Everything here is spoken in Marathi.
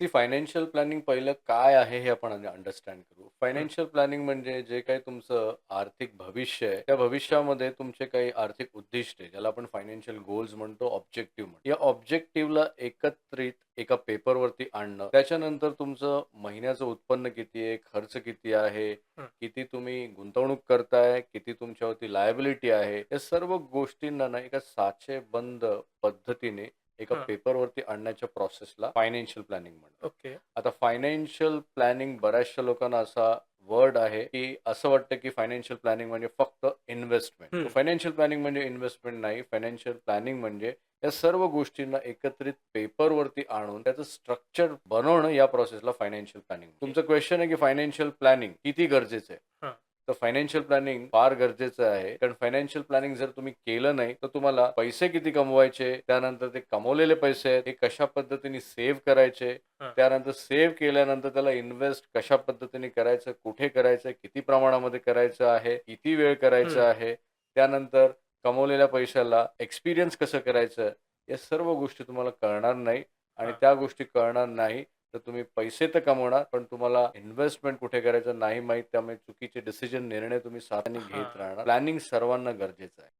ती फायनान्शियल प्लॅनिंग पहिलं काय आहे हे आपण अंडरस्टँड करू. फायनान्शियल प्लॅनिंग म्हणजे जे काही तुमचं आर्थिक भविष्य आहे, त्या भविष्यामध्ये तुमचे काही आर्थिक उद्दिष्टे ज्याला आपण फायनान्शियल गोल्स म्हणतो, ऑब्जेक्टिव्ह म्हणतो. या ऑब्जेक्टिव्हला एकत्रित एका पेपरवरती आणणं. त्याच्यानंतर तुमचं महिन्याचं उत्पन्न किती आहे, खर्च किती आहे. किती तुम्ही गुंतवणूक करताय, किती तुमच्यावरती लायबिलिटी आहे, या सर्व गोष्टींना ना एका साचेबंद पद्धतीने एका हं. पेपरवरती आणण्याच्या प्रोसेसला फायनान्शियल प्लॅनिंग म्हणतात. ओके. आता फायनान्शियल प्लॅनिंग बऱ्याचशा लोकांना असा वर्ड आहे, की असं वाटतं की फायनान्शियल प्लॅनिंग म्हणजे फक्त इन्व्हेस्टमेंट. फायनान्शियल प्लॅनिंग म्हणजे इन्व्हेस्टमेंट नाही. फायनान्शियल प्लॅनिंग म्हणजे या सर्व गोष्टींना एकत्रित पेपरवरती आणून त्याचं स्ट्रक्चर बनवणं या प्रोसेसला फायनान्शियल प्लॅनिंग. तुमचं क्वेश्चन आहे की फायनान्शियल प्लॅनिंग किती गरजेचं आहे? तर फायनान्शियल प्लॅनिंग फार गरजेचं आहे. कारण फायनान्शियल प्लॅनिंग जर तुम्ही केलं नाही, तर तुम्हाला पैसे किती कमवायचे, त्यानंतर ते कमवलेले पैसे आहेत, हे कशा पद्धतीने सेव्ह करायचे. त्यानंतर सेव्ह केल्यानंतर त्याला इन्व्हेस्ट कशा पद्धतीने करायचं, कुठे करायचं, किती प्रमाणामध्ये करायचं आहे, किती वेळ करायचं. आहे, त्यानंतर कमवलेल्या पैशाला एक्सपिरियन्स कसं करायचं, या सर्व गोष्टी तुम्हाला कळणार नाही आणि. त्या गोष्टी कळणार नाही, तर तुम्ही पैसे तर कमवणार, पण तुम्हाला इन्व्हेस्टमेंट कुठे करायचं नाही माहीत. त्यामुळे चुकीचे डिसिजन, निर्णय तुम्ही सातत्याने घेत. राहणार. प्लॅनिंग सर्वांना गरजेचं आहे.